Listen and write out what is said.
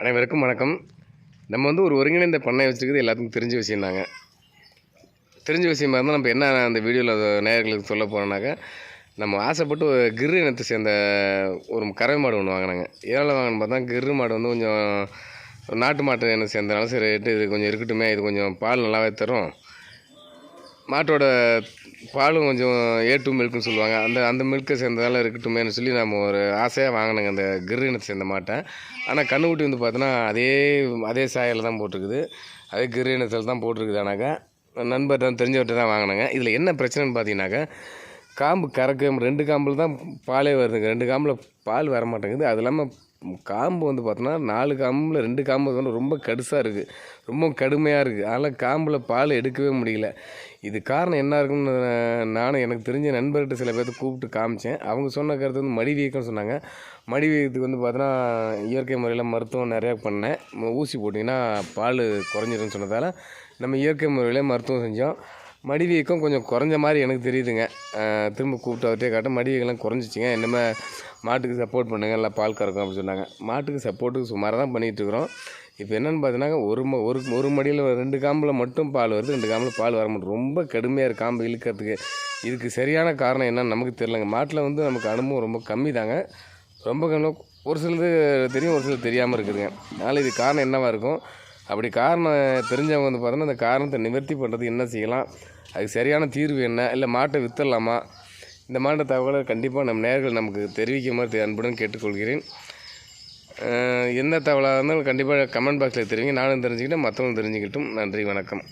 அனைவருக்கும் வணக்கம். நம்ம வந்து ஒரு ஒருங்கிணைந்த பண்ணை வச்சுருக்கிறது எல்லாத்துக்கும் தெரிஞ்ச விஷயம்தாங்க. தெரிஞ்ச விஷயமா இருந்தால் நம்ம என்ன அந்த வீடியோவில் நேயர்களுக்கு சொல்ல போனோம்னாக்கா நம்ம ஆசைப்பட்டு ஒரு கிரு இனத்தை சேர்ந்த ஒரு கறவை மாடு ஒன்று வாங்கினாங்க. ஏழை வாங்கினு பார்த்தா கிரு மாடு வந்து கொஞ்சம் நாட்டு மாட்டு இனம் சேர்ந்தனால சரி ரேட்டு இது கொஞ்சம் இருக்கட்டுமே இது கொஞ்சம் பால் நல்லாவே தரும். மாட்டோட பாலும் கொஞ்சம் ஏ டூ மில்க்குன்னு சொல்லுவாங்க. அந்த அந்த மில்க்கை சேர்ந்ததால இருக்கட்டுமேனு சொல்லி நம்ம ஒரு ஆசையாக வாங்கினேங்க அந்த கிரீனத்தை சேர்ந்த மாட்டை. ஆனால் கண்ணுக்குட்டி வந்து பார்த்தோன்னா அதே அதே சாயலில் தான் போட்டிருக்குது. அதே கிரீனத்தில் தான் போட்டிருக்குது ஆனாக்கா நண்பர் தான் தெரிஞ்சவர்கிட்ட தான் வாங்கினாங்க. இதில் என்ன பிரச்சனைன்னு பார்த்தீங்கன்னாக்கா காம்பு கறக்க ரெண்டு காம்பில் தான் பாலே வருதுங்க. ரெண்டு காம்பில் பால் வர மாட்டேங்குது அது இல்லாமல் காம்பு வந்து பார்த்தோன்னா நாலு காம்பில் ரெண்டு காம்பு வந்து ரொம்ப கடுசாக இருக்குது ரொம்ப கடுமையாக இருக்குது அதனால் காம்பில் பால் எடுக்கவே முடியல. இது காரணம் என்ன இருக்குன்னு நானும் எனக்கு தெரிஞ்ச நண்பர்கிட்ட சில பேர்த்த கூப்பிட்டு காமிச்சேன். அவங்க சொன்ன கருத்து வந்து மடி வீக்கம்னு சொன்னாங்க. மடி வீக்கத்துக்கு வந்து பார்த்தோன்னா இயற்கை முறையில் மருத்துவம் நிறையா பண்ணேன். ஊசி போட்டிங்கன்னா பால் குறைஞ்சிருன்னு சொன்னதால் நம்ம இயற்கை முறையில் மருத்துவம் செஞ்சோம். மடி வீக்கம் கொஞ்சம் குறைஞ்ச மாதிரி எனக்கு தெரியுதுங்க. திரும்ப கூப்பிட்டு அவர்கிட்டே காட்ட மடி வீக்கம்லாம் குறைஞ்சிச்சிங்க என்னமே மாட்டுக்கு சப்போர்ட் பண்ணுங்க நல்லா பால் கறக்கும் அப்படின்னு சொன்னாங்க. மாட்டுக்கு சப்போர்ட்டுக்கு சுமாராக தான் பண்ணிகிட்ருக்குறோம் இப்போ என்னென்னு பார்த்தீங்கன்னா ஒரு ம ஒரு ஒரு மடியில் ரெண்டு காம்பில் மட்டும் பால் வருது ரெண்டு காம்பில் பால் வர மாட்டோம் ரொம்ப கடுமையாக இருக்குது காம்பு இழுக்கிறதுக்கு. இதுக்கு சரியான காரணம் என்னன்னு நமக்கு தெரிலங்க மாட்டில் வந்து நமக்கு அனுபவம் ரொம்ப கம்மி தாங்க. ரொம்ப கம்மியாக ஒரு சிலது தெரியும் ஒரு சிலது தெரியாமல் இருக்குதுங்க. அதனால் இது காரணம் என்னவாக இருக்கும்? அப்படி காரணம் தெரிஞ்சவங்க வந்து பார்த்தோன்னா அந்த காரணத்தை நிவர்த்தி பண்ணுறது என்ன செய்யலாம்? அதுக்கு சரியான தீர்வு என்ன? இல்லை மாட்டை வித்துடலாமா? இந்த மாட்ட தகவலை கண்டிப்பாக நம்ம நேர்கள் நமக்கு தெரிவிக்குமாறு அன்புடன் கேட்டுக்கொள்கிறேன். எந்த தகவலாக இருந்தாலும் கண்டிப்பாக கமெண்ட் பாக்ஸில் தெரிவிங்க. நானும் தெரிஞ்சுக்கிட்டேன் மற்றவங்களும் தெரிஞ்சுக்கிட்டும். நன்றி வணக்கம்.